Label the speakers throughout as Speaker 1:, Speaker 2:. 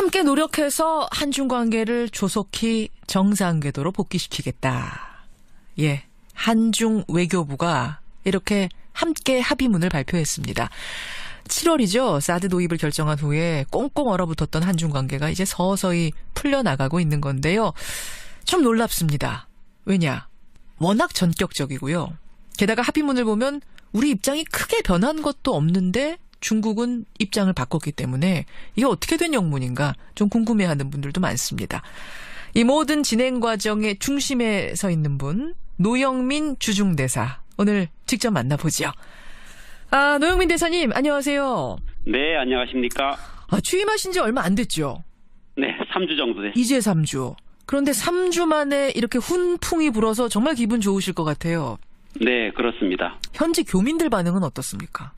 Speaker 1: 함께 노력해서 한중 관계를 조속히 정상 궤도로 복귀시키겠다. 예. 한중 외교부가 이렇게 함께 합의문을 발표했습니다. 7월이죠. 사드 도입을 결정한 후에 꽁꽁 얼어붙었던 한중 관계가 이제 서서히 풀려나가고 있는 건데요. 좀 놀랍습니다. 왜냐? 워낙 전격적이고요. 게다가 합의문을 보면 우리 입장이 크게 변한 것도 없는데 중국은 입장을 바꿨기 때문에 이게 어떻게 된 영문인가 좀 궁금해하는 분들도 많습니다. 이 모든 진행 과정의 중심에 서 있는 분 노영민 주중대사 오늘 직접 만나보죠. 아 노영민 대사님 안녕하세요.
Speaker 2: 네, 안녕하십니까.
Speaker 1: 아, 취임하신 지 얼마 안 됐죠?
Speaker 2: 네, 3주 정도 됐습니다.
Speaker 1: 이제 3주. 그런데 3주 만에 이렇게 훈풍이 불어서 정말 기분 좋으실 것 같아요.
Speaker 2: 네, 그렇습니다.
Speaker 1: 현지 교민들 반응은 어떻습니까?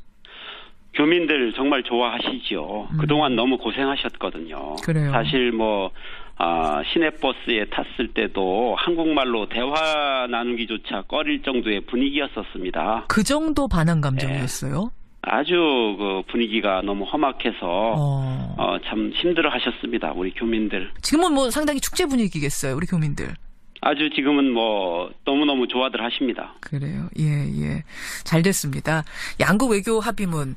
Speaker 2: 교민들 정말 좋아하시죠. 그동안 너무 고생하셨거든요.
Speaker 1: 음. 그래요.
Speaker 2: 사실 뭐, 아, 시내버스에 탔을 때도 한국말로 대화 나누기조차 꺼릴 정도의 분위기였었습니다.
Speaker 1: 그 정도 반항 감정이었어요?
Speaker 2: 아주 그 분위기가 너무 험악해서,
Speaker 1: 어.
Speaker 2: 어, 참 힘들어 하셨습니다. 우리 교민들.
Speaker 1: 지금은 뭐 상당히 축제 분위기겠어요, 우리 교민들.
Speaker 2: 아주 지금은 뭐, 너무너무 좋아들 하십니다.
Speaker 1: 그래요. 예, 예. 잘 됐습니다. 양국 외교 합의문.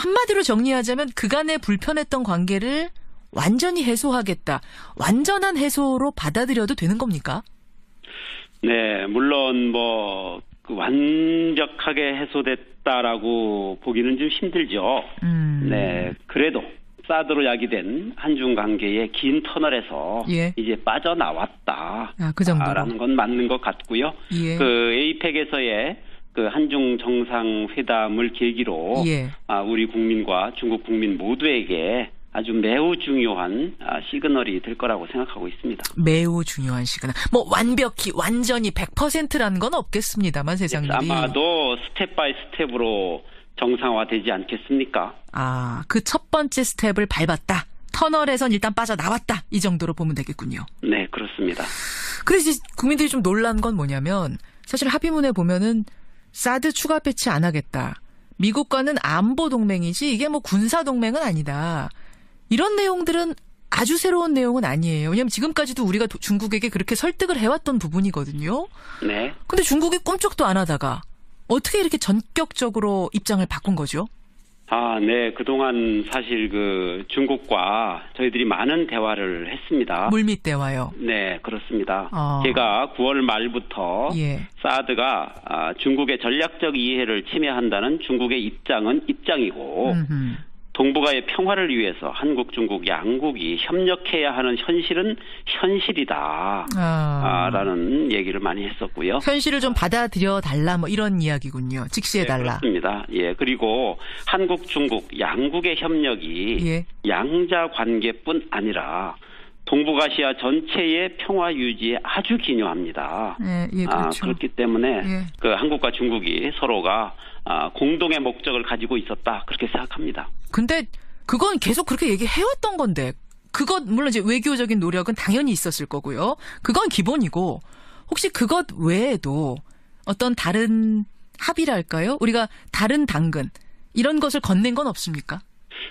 Speaker 1: 한마디로 정리하자면 그간의 불편했던 관계를 완전히 해소하겠다. 완전한 해소로 받아들여도 되는 겁니까?
Speaker 2: 네, 물론 뭐, 그 완벽하게 해소됐다라고 보기는 좀 힘들죠.
Speaker 1: 음.
Speaker 2: 네, 그래도 사드로 야기된 한중 관계의 긴 터널에서
Speaker 1: 예.
Speaker 2: 이제 빠져나왔다.
Speaker 1: 아, 그 정도로.
Speaker 2: 라는 건 맞는 것 같고요.
Speaker 1: 예.
Speaker 2: 그 에이펙에서의 그 한중 정상회담을 계기로
Speaker 1: 예.
Speaker 2: 아, 우리 국민과 중국 국민 모두에게 아주 매우 중요한 아, 시그널이 될 거라고 생각하고 있습니다.
Speaker 1: 매우 중요한 시간. 뭐 완벽히 완전히 100%라는 건 없겠습니다만 세상 일이.
Speaker 2: 아마도 스텝 바이 스텝으로 정상화되지 않겠습니까?
Speaker 1: 아, 그 첫 번째 스텝을 밟았다. 터널에선 일단 빠져나왔다. 이 정도로 보면 되겠군요.
Speaker 2: 네, 그렇습니다.
Speaker 1: 그래서 국민들이 좀 놀란 건 뭐냐면 사실 합의문에 보면은 사드 추가 배치 안 하겠다. 미국과는 안보 동맹이지 이게 뭐 군사 동맹은 아니다. 이런 내용들은 아주 새로운 내용은 아니에요. 왜냐하면 지금까지도 우리가 도- 중국에게 그렇게 설득을 해왔던 부분이거든요.
Speaker 2: 네.
Speaker 1: 근데 중국이 꼼짝도 안 하다가 어떻게 이렇게 전격적으로 입장을 바꾼 거죠?
Speaker 2: 아, 네. 그동안 사실 그 중국과 저희들이 많은 대화를 했습니다.
Speaker 1: 물밑 대화요.
Speaker 2: 네, 그렇습니다.
Speaker 1: 아.
Speaker 2: 제가 9월 말부터
Speaker 1: 예.
Speaker 2: 사드가 아, 중국의 전략적 이해를 침해한다는 중국의 입장은 입장이고
Speaker 1: 음흠.
Speaker 2: 동북아의 평화를 위해서 한국, 중국 양국이 협력해야 하는 현실은 현실이다.
Speaker 1: 아.
Speaker 2: 아, 라는 얘기를 많이 했었고요.
Speaker 1: 현실을 좀 받아들여 달라 뭐 이런 이야기군요. 직시해
Speaker 2: 네,
Speaker 1: 달라.
Speaker 2: 그렇습니다. 예, 그리고 한국, 중국 양국의 협력이
Speaker 1: 예.
Speaker 2: 양자 관계뿐 아니라 동북아시아 전체의 평화 유지에 아주 기여합니다.
Speaker 1: 예, 예,
Speaker 2: 아,
Speaker 1: 그렇죠.
Speaker 2: 그렇기 때문에
Speaker 1: 예.
Speaker 2: 그 한국과 중국이 서로가 아, 공동의 목적을 가지고 있었다 그렇게 생각합니다.
Speaker 1: 근데 그건 계속 그렇게 얘기해왔던 건데 그것 물론 이제 외교적인 노력은 당연히 있었을 거고요. 그건 기본이고 혹시 그것 외에도 어떤 다른 합의랄까요? 우리가 다른 당근 이런 것을 건넨 건 없습니까?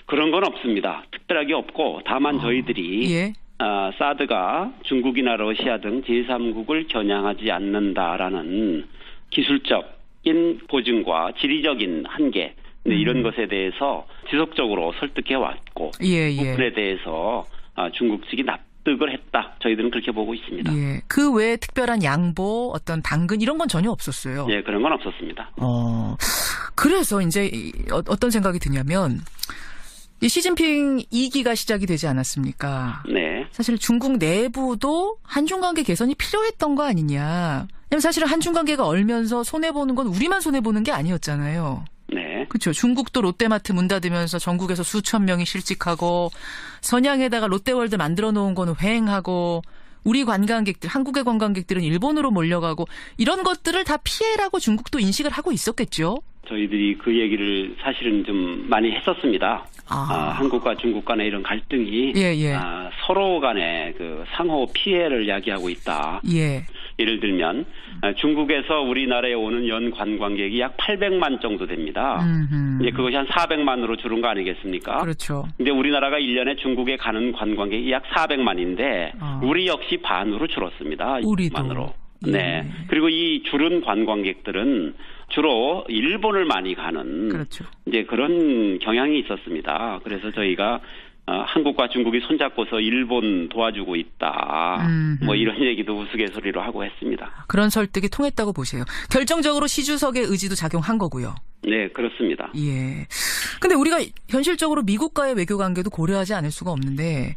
Speaker 2: 그런 건 없습니다. 특별하게 없고 다만 저희들이
Speaker 1: 예.
Speaker 2: 아, 사드가 중국이나 러시아 등 제3국을 겨냥하지 않는다라는 기술적 인 보증과 지리적인 한계 네, 이런 것에 대해서 지속적으로 설득해 왔고
Speaker 1: 음. 예, 예.
Speaker 2: 부분에 대해서 아, 중국 측이 납득을 했다. 저희들은 그렇게 보고 있습니다.
Speaker 1: 예. 그 외에 특별한 양보, 어떤 당근 이런 건 전혀 없었어요.
Speaker 2: 예, 그런 건 없었습니다.
Speaker 1: 어, 그래서 이제 이- 어- 어떤 생각이 드냐면 이 시진핑 2기가 시작이 되지 않았습니까?
Speaker 2: 네.
Speaker 1: 사실 중국 내부도 한중 관계 개선이 필요했던 거 아니냐. 왜냐면 사실은 한중 관계가 얼면서 손해 보는 건 우리만 손해 보는 게 아니었잖아요.
Speaker 2: 네.
Speaker 1: 그렇죠. 중국도 롯데마트 문 닫으면서 전국에서 수천 명이 실직하고 선양에다가 롯데월드 만들어 놓은 건 횡하고 우리 관광객들, 한국의 관광객들은 일본으로 몰려가고 이런 것들을 다 피해라고 중국도 인식을 하고 있었겠죠.
Speaker 2: 저희들이 그 얘기를 사실은 좀 많이 했었습니다.
Speaker 1: 아.
Speaker 2: 아, 한국과 중국 간의 이런 갈등이
Speaker 1: 예, 예.
Speaker 2: 아, 서로 간의 그 상호 피해를 야기하고 있다.
Speaker 1: 예.
Speaker 2: 예를 들면 어, 중국에서 우리나라에 오는 연 관광객이 약 800만 정도 됩니다.
Speaker 1: 음흠.
Speaker 2: 이제 그것이 한 400만으로 줄은 거 아니겠습니까?
Speaker 1: 그렇죠.
Speaker 2: 근데 우리나라가 1년에 중국에 가는 관광객이 약 400만인데
Speaker 1: 어.
Speaker 2: 우리 역시 반으로 줄었습니다.
Speaker 1: 우리도.
Speaker 2: 2만으로.
Speaker 1: 예.
Speaker 2: 네. 그리고 이 줄은 관광객들은 주로 일본을 많이 가는
Speaker 1: 그렇죠.
Speaker 2: 이제 그런 경향이 있었습니다. 그래서 저희가 어, 한국과 중국이 손잡고서 일본 도와주고 있다.
Speaker 1: 음흠.
Speaker 2: 뭐 이런 얘기도 우스갯소리로 하고 했습니다.
Speaker 1: 그런 설득이 통했다고 보세요. 결정적으로 시주석의 의지도 작용한 거고요.
Speaker 2: 네, 그렇습니다.
Speaker 1: 예. 근데 우리가 현실적으로 미국과의 외교 관계도 고려하지 않을 수가 없는데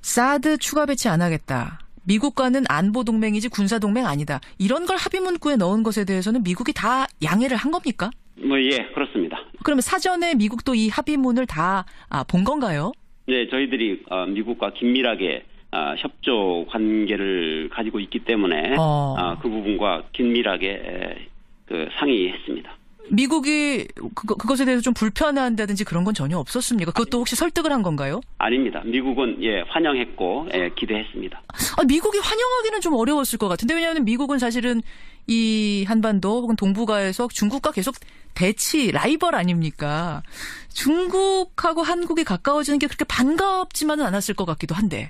Speaker 1: 사드 추가 배치 안 하겠다. 미국과는 안보 동맹이지 군사 동맹 아니다. 이런 걸 합의 문구에 넣은 것에 대해서는 미국이 다 양해를 한 겁니까?
Speaker 2: 뭐 예, 그렇습니다.
Speaker 1: 그러면 사전에 미국도 이 합의문을 다 아, 본 건가요?
Speaker 2: 네, 저희들이 어, 미국과 긴밀하게 어, 협조 관계를 가지고 있기 때문에
Speaker 1: 어.
Speaker 2: 어, 그 부분과 긴밀하게 에, 그 상의했습니다.
Speaker 1: 미국이 그거, 그것에 대해서 좀 불편해한다든지 그런 건 전혀 없었습니까? 그것도 혹시 설득을 한 건가요?
Speaker 2: 아닙니다. 미국은 예 환영했고 예, 기대했습니다.
Speaker 1: 아, 미국이 환영하기는 좀 어려웠을 것 같은데 왜냐하면 미국은 사실은 이 한반도 혹은 동북아에서 중국과 계속 대치 라이벌 아닙니까? 중국하고 한국이 가까워지는 게 그렇게 반갑지만은 않았을 것 같기도 한데.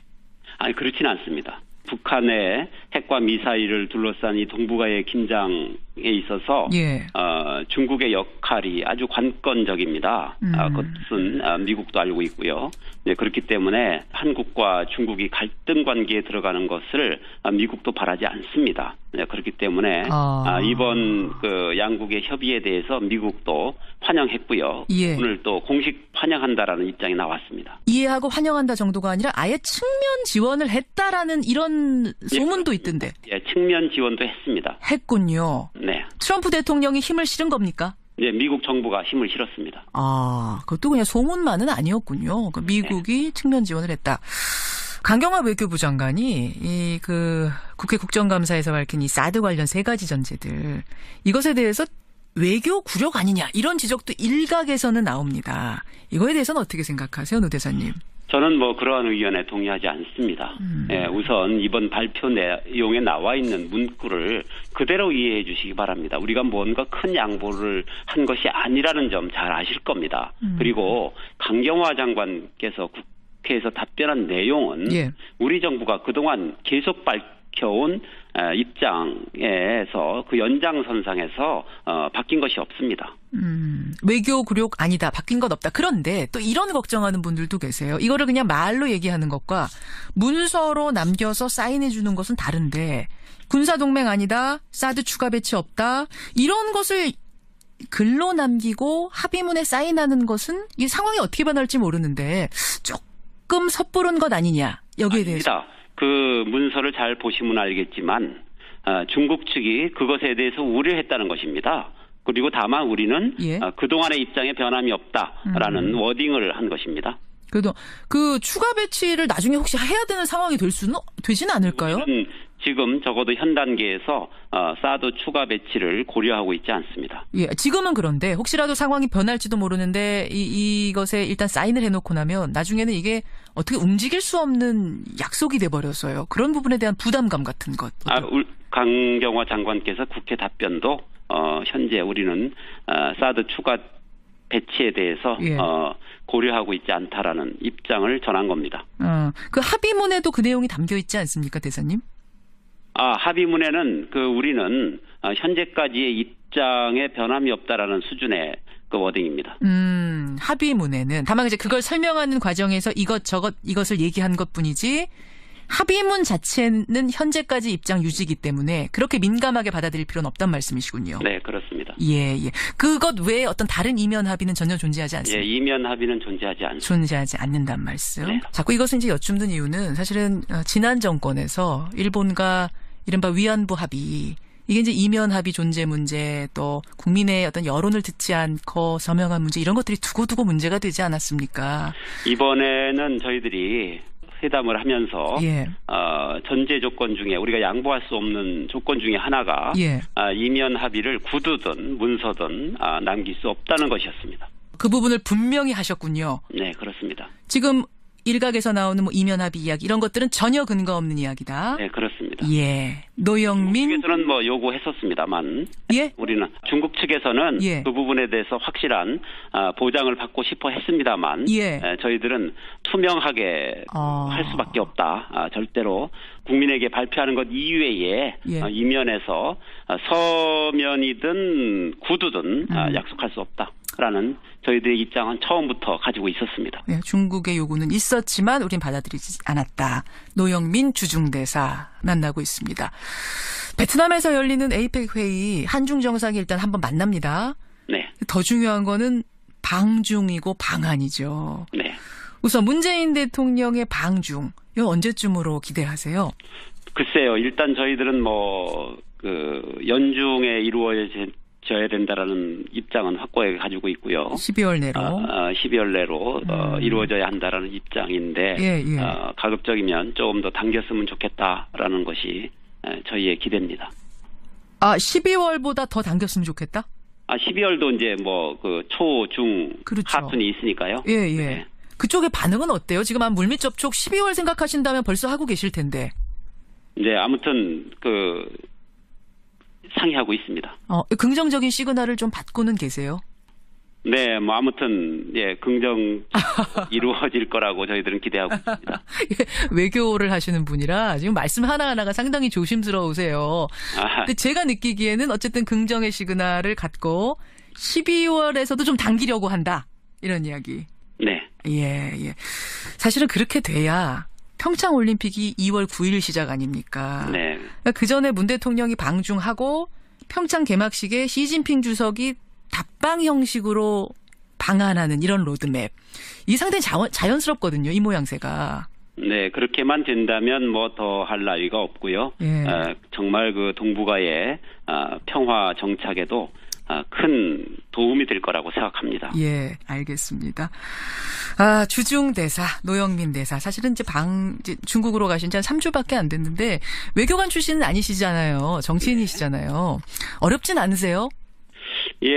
Speaker 2: 아니 그렇지는 않습니다. 북한의 핵과 미사일을 둘러싼 이 동북아의 긴장에 있어서
Speaker 1: 예.
Speaker 2: 어, 중국의 역할이 아주 관건적입니다.
Speaker 1: 음.
Speaker 2: 아, 그것은 아, 미국도 알고 있고요. 네, 그렇기 때문에 한국과 중국이 갈등 관계에 들어가는 것을 아, 미국도 바라지 않습니다. 네, 그렇기 때문에
Speaker 1: 아.
Speaker 2: 아, 이번 그 양국의 협의에 대해서 미국도 환영했고요.
Speaker 1: 예.
Speaker 2: 오늘 또 공식 환영한다라는 입장이 나왔습니다.
Speaker 1: 이해하고 환영한다 정도가 아니라 아예 측면 지원을 했다라는 이런 소문도 있던데.
Speaker 2: 예, 측면 지원도 했습니다.
Speaker 1: 했군요.
Speaker 2: 네.
Speaker 1: 트럼프 대통령이 힘을 실은 겁니까?
Speaker 2: 네, 미국 정부가 힘을 실었습니다.
Speaker 1: 아, 그것도 그냥 소문만은 아니었군요. 그 미국이 측면 지원을 했다. 강경화 외교부 장관이 이 그 국회 국정감사에서 밝힌 이 사드 관련 세 가지 전제들 이것에 대해서 외교 굴욕 아니냐 이런 지적도 일각에서는 나옵니다. 이거에 대해서는 어떻게 생각하세요, 노 대사님?
Speaker 2: 저는 뭐 그러한 의견에 동의하지 않습니다.
Speaker 1: 음.
Speaker 2: 예, 우선 이번 발표 내용에 나와 있는 문구를 그대로 이해해 주시기 바랍니다. 우리가 뭔가 큰 양보를 한 것이 아니라는 점 잘 아실 겁니다.
Speaker 1: 음.
Speaker 2: 그리고 강경화 장관께서 국회에서 답변한 내용은
Speaker 1: 예.
Speaker 2: 우리 정부가 그동안 계속 밝혀온 에, 입장에서 그 연장선상에서 어, 바뀐 것이 없습니다.
Speaker 1: 음, 외교 굴욕 아니다. 바뀐 건 없다. 그런데 또 이런 걱정하는 분들도 계세요. 이거를 그냥 말로 얘기하는 것과 문서로 남겨서 사인해 주는 것은 다른데 군사 동맹 아니다. 사드 추가 배치 없다. 이런 것을 글로 남기고 합의문에 사인하는 것은 이 상황이 어떻게 변할지 모르는데 조금 섣부른 것 아니냐. 여기에 대해서.
Speaker 2: 아닙니다. 그 문서를 잘 보시면 알겠지만 아, 중국 측이 그것에 대해서 우려했다는 것입니다. 그리고 다만 우리는
Speaker 1: 예.
Speaker 2: 아, 그동안의 입장에 변함이 없다라는 워딩을 한 것입니다.
Speaker 1: 그래도 그 추가 배치를 나중에 혹시 해야 되는 상황이 될 수는 되지는 않을까요?
Speaker 2: 지금 적어도 현 단계에서 어, 사드 추가 배치를 고려하고 있지 않습니다.
Speaker 1: 예, 지금은 그런데 혹시라도 상황이 변할지도 모르는데 이, 이것에 일단 사인을 해놓고 나면 나중에는 이게 어떻게 움직일 수 없는 약속이 돼버려서요. 그런 부분에 대한 부담감 같은 것.
Speaker 2: 아, 울- 강경화 장관께서 국회 답변도 어, 현재 우리는 어, 사드 추가 배치에 대해서
Speaker 1: 예.
Speaker 2: 어, 고려하고 있지 않다라는 입장을 전한 겁니다.
Speaker 1: 어, 그 합의문에도 그 내용이 담겨 있지 않습니까, 대사님?
Speaker 2: 아, 합의문에는 그 우리는 어, 현재까지의 입장에 변함이 없다라는 수준의 그 워딩입니다.
Speaker 1: 음, 합의문에는 다만 이제 그걸 설명하는 과정에서 이것 저것 이것을 얘기한 것뿐이지 합의문 자체는 현재까지 입장 유지이기 때문에 그렇게 민감하게 받아들일 필요는 없단 말씀이시군요.
Speaker 2: 네, 그렇습니다.
Speaker 1: 예, 예. 그것 외에 어떤 다른 이면 합의는 전혀 존재하지
Speaker 2: 예,
Speaker 1: 않습니다.
Speaker 2: 이면 합의는 존재하지 않습니다.
Speaker 1: 존재하지 않는단 말씀.
Speaker 2: 네.
Speaker 1: 자꾸 이것을 이제 여쭙는 이유는 사실은 어, 지난 정권에서 일본과 이른바 위안부 합의 이게 이제 이면 합의 존재 문제 또 국민의 어떤 여론을 듣지 않고 서명한 문제 이런 것들이 두고두고 문제가 되지 않았습니까?
Speaker 2: 이번에는 저희들이 회담을 하면서
Speaker 1: 예.
Speaker 2: 어, 전제 조건 중에 우리가 양보할 수 없는 조건 중에 하나가
Speaker 1: 예.
Speaker 2: 아, 이면 합의를 구두든 문서든 아, 남길 수 없다는 것이었습니다.
Speaker 1: 그 부분을 분명히 하셨군요.
Speaker 2: 네, 그렇습니다.
Speaker 1: 지금 일각에서 나오는 뭐 이면 합의 이야기 이런 것들은 전혀 근거 없는 이야기다.
Speaker 2: 네, 그렇습니다.
Speaker 1: 예. 노영민
Speaker 2: 측에서는 뭐 요구했었습니다만
Speaker 1: 예.
Speaker 2: 우리는 중국 측에서는
Speaker 1: 예.
Speaker 2: 그 부분에 대해서 확실한 아, 보장을 받고 싶어 했습니다만
Speaker 1: 예.
Speaker 2: 에, 저희들은 투명하게
Speaker 1: 어.
Speaker 2: 할 수밖에 없다. 아, 절대로 국민에게 발표하는 것 이외에
Speaker 1: 예.
Speaker 2: 어, 이면에서 아, 서면이든 구두든 아,
Speaker 1: 음.
Speaker 2: 약속할 수 없다 라는 저희들의 입장은 처음부터 가지고 있었습니다.
Speaker 1: 예, 중국의 요구는 있었지만 우린 받아들이지 않았다. 노영민 주중대사 만나고 있습니다. 베트남에서 열리는 에이펙 회의 한중 정상이 일단 한번 만납니다.
Speaker 2: 네,
Speaker 1: 더 중요한 거는 방중이고 방안이죠.
Speaker 2: 네.
Speaker 1: 우선 문재인 대통령의 방중 이거 언제쯤으로 기대하세요?
Speaker 2: 글쎄요. 일단 저희들은 뭐 그 연중에 이루어 져야 된다라는 입장은 확고하게 가지고 있고요.
Speaker 1: 12월 내로.
Speaker 2: 아, 12월 내로 어,
Speaker 1: 음.
Speaker 2: 이루어져야 한다라는 입장인데
Speaker 1: 예, 예.
Speaker 2: 어, 가급적이면 조금 더 당겼으면 좋겠다라는 것이 에, 저희의 기대입니다.
Speaker 1: 아 12월보다 더 당겼으면 좋겠다.
Speaker 2: 아 12월도 이제 뭐 그 초, 중,
Speaker 1: 그렇죠.
Speaker 2: 하순이 있으니까요.
Speaker 1: 예, 예.
Speaker 2: 네.
Speaker 1: 그쪽의 반응은 어때요? 지금 한 물밑 접촉 12월 생각하신다면 벌써 하고 계실 텐데.
Speaker 2: 이제 아무튼 그 상의하고 있습니다.
Speaker 1: 어, 긍정적인 시그널을 좀 받고는 계세요.
Speaker 2: 네, 뭐 아무튼 예 긍정 이루어질 거라고 저희들은 기대하고 있습니다.
Speaker 1: 외교를 하시는 분이라 지금 말씀 하나 하나가 상당히 조심스러우세요.
Speaker 2: 아,
Speaker 1: 근데 제가 느끼기에는 어쨌든 긍정의 시그널을 갖고 12월에서도 좀 당기려고 한다. 이런 이야기.
Speaker 2: 네,
Speaker 1: 예, 예. 사실은 그렇게 돼야 평창 올림픽이 2월 9일 시작 아닙니까?
Speaker 2: 네,
Speaker 1: 그 전에 문 대통령이 방중하고 평창 개막식에 시진핑 주석이 답방 형식으로 방한하는 이런 로드맵. 이 상당히 자원, 자연스럽거든요. 이 모양새가.
Speaker 2: 네 그렇게만 된다면 뭐 더 할 나위가 없고요.
Speaker 1: 예.
Speaker 2: 어, 정말 그 동북아의 아, 평화 정착에도 아, 큰 도움이 될 거라고 생각합니다.
Speaker 1: 예, 알겠습니다. 아, 주중 대사, 노영민 대사. 사실은 이제 방, 이제 중국으로 가신 지 한 3주밖에 안 됐는데, 외교관 출신은 아니시잖아요. 정치인이시잖아요. 어렵진 않으세요?
Speaker 2: 예,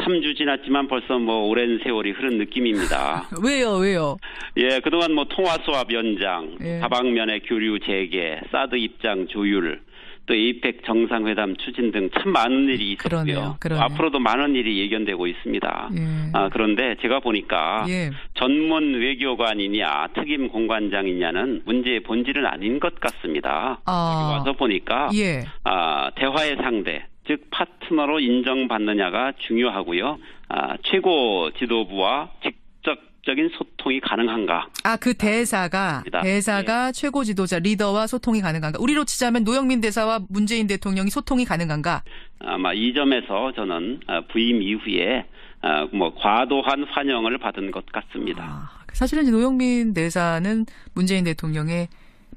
Speaker 2: 3주 지났지만 벌써 뭐 오랜 세월이 흐른 느낌입니다.
Speaker 1: 왜요, 왜요?
Speaker 2: 예, 그동안 뭐 통화 수합 연장,
Speaker 1: 예.
Speaker 2: 다방면의 교류 재개, 사드 입장 조율, 또 에이펙 정상회담 추진 등 참 많은 일이 있었고요.
Speaker 1: 그러네요, 그러네요.
Speaker 2: 앞으로도 많은 일이 예견되고 있습니다.
Speaker 1: 예.
Speaker 2: 아, 그런데 제가 보니까
Speaker 1: 예.
Speaker 2: 전문 외교관이냐 특임 공관장이냐는 문제의 본질은 아닌 것 같습니다.
Speaker 1: 아.
Speaker 2: 와서 보니까
Speaker 1: 예.
Speaker 2: 아, 대화의 상대, 즉 파트너로 인정받느냐가 중요하고요. 아, 최고 지도부와 직접 적인 소통이 가능한가?
Speaker 1: 아, 그 대사가,
Speaker 2: 맞습니다.
Speaker 1: 대사가
Speaker 2: 예.
Speaker 1: 최고 지도자, 리더와 소통이 가능한가? 우리로 치자면 노영민 대사와 문재인 대통령이 소통이 가능한가?
Speaker 2: 아마 이 점에서 저는 아, 부임 이후에 아, 뭐 과도한 환영을 받은 것 같습니다.
Speaker 1: 아, 사실은 노영민 대사는 문재인 대통령의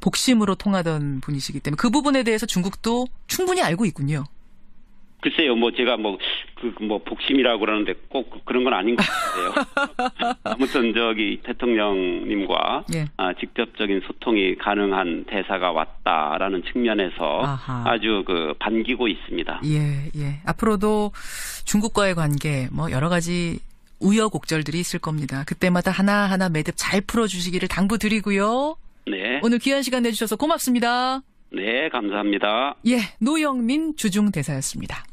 Speaker 1: 복심으로 통하던 분이시기 때문에 그 부분에 대해서 중국도 충분히 알고 있군요.
Speaker 2: 글쎄요, 뭐 제가 뭐그 뭐 복심이라고 그러는데 꼭 그런 건 아닌 것 같아요. 아무튼 저기 대통령님과
Speaker 1: 예.
Speaker 2: 아, 직접적인 소통이 가능한 대사가 왔다라는 측면에서
Speaker 1: 아하.
Speaker 2: 아주 그 반기고 있습니다.
Speaker 1: 예, 예. 앞으로도 중국과의 관계, 뭐, 여러 가지 우여곡절들이 있을 겁니다. 그때마다 하나하나 매듭 잘 풀어주시기를 당부드리고요.
Speaker 2: 네,
Speaker 1: 오늘 귀한 시간 내주셔서 고맙습니다.
Speaker 2: 네, 감사합니다.
Speaker 1: 예, 노영민 주중대사였습니다.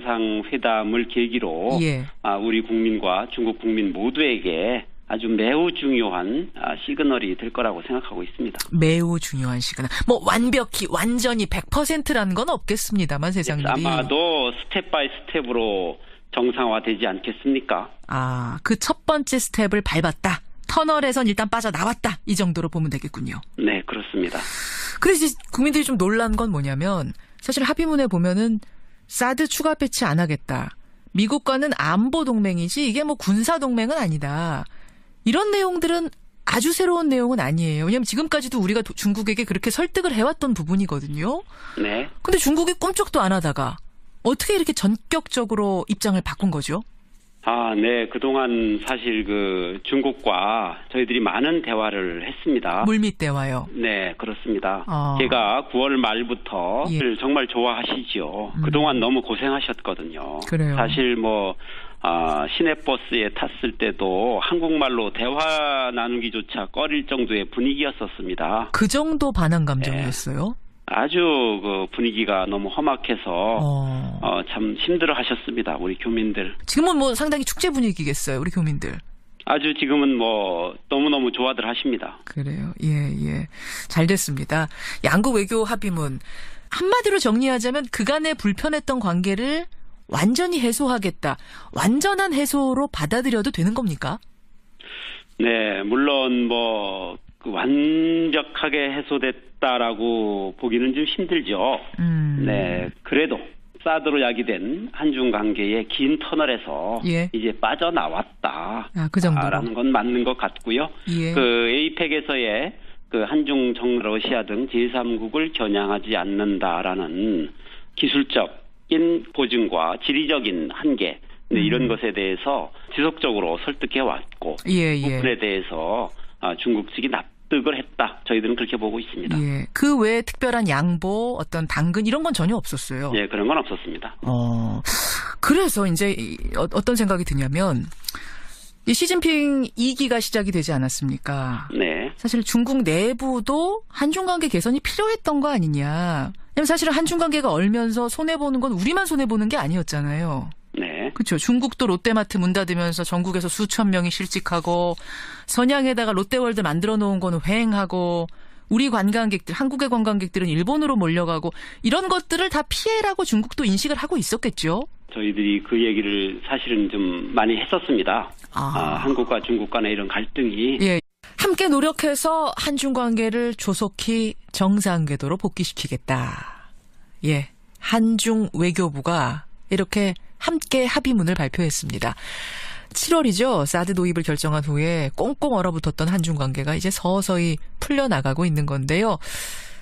Speaker 2: 정상회담을 계기로
Speaker 1: 예.
Speaker 2: 아, 우리 국민과 중국 국민 모두에게 아주 매우 중요한 아, 시그널이 될 거라고 생각하고 있습니다.
Speaker 1: 매우 중요한 시간. 뭐, 완벽히, 완전히 100%라는 건 없겠습니다만, 세상 일이.
Speaker 2: 아마도 스텝 바이 스텝으로 정상화되지 않겠습니까?
Speaker 1: 아, 그 첫 번째 스텝을 밟았다. 터널에선 일단 빠져나왔다. 이 정도로 보면 되겠군요.
Speaker 2: 네, 그렇습니다.
Speaker 1: 이제 국민들이 좀 놀란 건 뭐냐면 사실 합의문에 보면은 사드 추가 배치 안 하겠다. 미국과는 안보 동맹이지 이게 뭐 군사 동맹은 아니다. 이런 내용들은 아주 새로운 내용은 아니에요. 왜냐하면 지금까지도 우리가 도- 중국에게 그렇게 설득을 해왔던 부분이거든요.
Speaker 2: 네.
Speaker 1: 근데 중국이 꿈쩍도 안 하다가 어떻게 이렇게 전격적으로 입장을 바꾼 거죠?
Speaker 2: 아, 네. 그동안 사실 그 중국과 저희들이 많은 대화를 했습니다.
Speaker 1: 물밑 대화요.
Speaker 2: 네, 그렇습니다.
Speaker 1: 아.
Speaker 2: 제가 9월 말부터
Speaker 1: 예.
Speaker 2: 정말 좋아하시죠.
Speaker 1: 음.
Speaker 2: 그동안 너무 고생하셨거든요.
Speaker 1: 그래요.
Speaker 2: 사실 뭐 아, 시내버스에 탔을 때도 한국말로 대화 나누기조차 꺼릴 정도의 분위기였었습니다.
Speaker 1: 그 정도 반항 감정이었어요.
Speaker 2: 아주 그 분위기가 너무 험악해서
Speaker 1: 어.
Speaker 2: 어, 참 힘들어 하셨습니다. 우리 교민들.
Speaker 1: 지금은 뭐 상당히 축제 분위기겠어요, 우리 교민들.
Speaker 2: 아주 지금은 뭐 너무너무 좋아들 하십니다.
Speaker 1: 그래요. 예, 예. 잘 됐습니다. 양국 외교 합의문. 한마디로 정리하자면 그간의 불편했던 관계를 완전히 해소하겠다. 완전한 해소로 받아들여도 되는 겁니까?
Speaker 2: 네, 물론 뭐, 그 완벽하게 해소됐 다라고 보기는 좀 힘들죠.
Speaker 1: 음.
Speaker 2: 네, 그래도 사드로 야기된 한중 관계의 긴 터널에서
Speaker 1: 예.
Speaker 2: 이제 빠져나왔다.
Speaker 1: 아, 그 정도로.
Speaker 2: 라는 건 맞는 것 같고요.
Speaker 1: 예.
Speaker 2: 그 에이펙에서의 그 한중 정 러시아 등 제3국을 겨냥하지 않는다라는 기술적인 보증과 지리적인 한계 네, 이런 것에 대해서 지속적으로 설득해 왔고
Speaker 1: 음. 예,
Speaker 2: 그
Speaker 1: 예.
Speaker 2: 부분에 대해서 아, 중국 측이 납 득을 했다. 저희들은 그렇게 보고 있습니다.
Speaker 1: 예. 그 외에 특별한 양보, 어떤 당근 이런 건 전혀 없었어요.
Speaker 2: 예, 그런 건 없었습니다.
Speaker 1: 어. 그래서 이제 이- 어, 어떤 생각이 드냐면 이 시진핑 2기가 시작이 되지 않았습니까?
Speaker 2: 네.
Speaker 1: 사실 중국 내부도 한중 관계 개선이 필요했던 거 아니냐. 왜냐면 사실은 한중 관계가 얼면서 손해 보는 건 우리만 손해 보는 게 아니었잖아요.
Speaker 2: 네.
Speaker 1: 그렇죠. 중국도 롯데마트 문 닫으면서 전국에서 수천 명이 실직하고 선양에다가 롯데월드 만들어 놓은 거는 횡하고 우리 관광객들, 한국의 관광객들은 일본으로 몰려가고 이런 것들을 다 피해라고 중국도 인식을 하고 있었겠죠.
Speaker 2: 저희들이 그 얘기를 사실은 좀 많이 했었습니다.
Speaker 1: 아.
Speaker 2: 아, 한국과 중국 간의 이런 갈등이
Speaker 1: 예. 함께 노력해서 한중 관계를 조속히 정상 궤도로 복귀시키겠다. 예. 한중 외교부가 이렇게 함께 합의문을 발표했습니다. 7월이죠. 사드 도입을 결정한 후에 꽁꽁 얼어붙었던 한중 관계가 이제 서서히 풀려나가고 있는 건데요.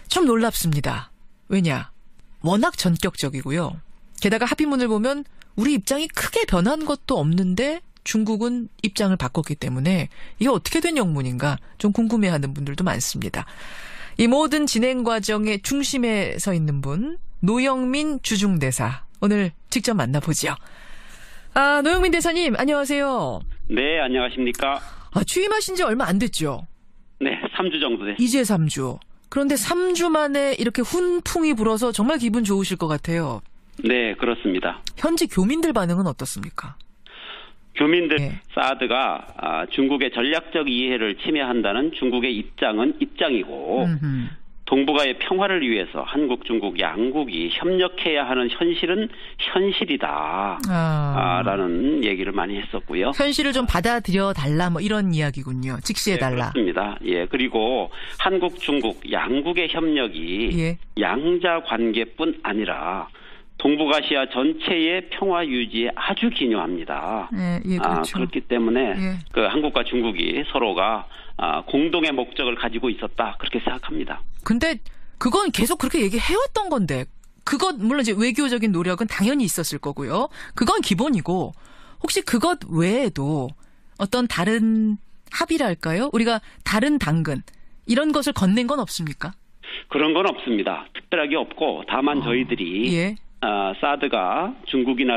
Speaker 1: 좀 놀랍습니다. 왜냐? 워낙 전격적이고요. 게다가 합의문을 보면 우리 입장이 크게 변한 것도 없는데 중국은 입장을 바꿨기 때문에 이게 어떻게 된 영문인가 좀 궁금해하는 분들도 많습니다. 이 모든 진행 과정의 중심에 서 있는 분 노영민 주중대사 오늘 직접 만나보죠. 아 노영민 대사님 안녕하세요.
Speaker 2: 네, 안녕하십니까?
Speaker 1: 아, 취임하신 지 얼마 안 됐죠.
Speaker 2: 네, 3주 정도 됐
Speaker 1: 이제 3주. 그런데 3주 만에 이렇게 훈풍이 불어서 정말 기분 좋으실 것 같아요.
Speaker 2: 네, 그렇습니다.
Speaker 1: 현지 교민들 반응은 어떻습니까?
Speaker 2: 교민들
Speaker 1: 네.
Speaker 2: 사드가 아, 중국의 전략적 이해를 침해한다는 중국의 입장은 입장이고
Speaker 1: 음흠.
Speaker 2: 동북아의 평화를 위해서 한국, 중국 양국이 협력해야 하는 현실은 현실이다.
Speaker 1: 아,
Speaker 2: 아, 라는 얘기를 많이 했었고요.
Speaker 1: 현실을 좀 받아들여 달라 뭐 이런 이야기군요. 직시해
Speaker 2: 네,
Speaker 1: 달라.
Speaker 2: 그렇습니다. 예, 그리고 한국, 중국 양국의 협력이
Speaker 1: 예.
Speaker 2: 양자 관계뿐 아니라 동북아시아 전체의 평화 유지에 아주 기여합니다.
Speaker 1: 예, 예,
Speaker 2: 아,
Speaker 1: 그렇죠.
Speaker 2: 그렇기 때문에
Speaker 1: 예.
Speaker 2: 그 한국과 중국이 서로가 아, 공동의 목적을 가지고 있었다 그렇게 생각합니다.
Speaker 1: 근데 그건 계속 그렇게 얘기해왔던 건데 그것 물론 이제 외교적인 노력은 당연히 있었을 거고요. 그건 기본이고 혹시 그것 외에도 어떤 다른 합의랄까요? 우리가 다른 당근 이런 것을 건넨 건 없습니까?
Speaker 2: 그런 건 없습니다. 특별하게 없고 다만 저희들이
Speaker 1: 예.
Speaker 2: 아, 사드가 중국이나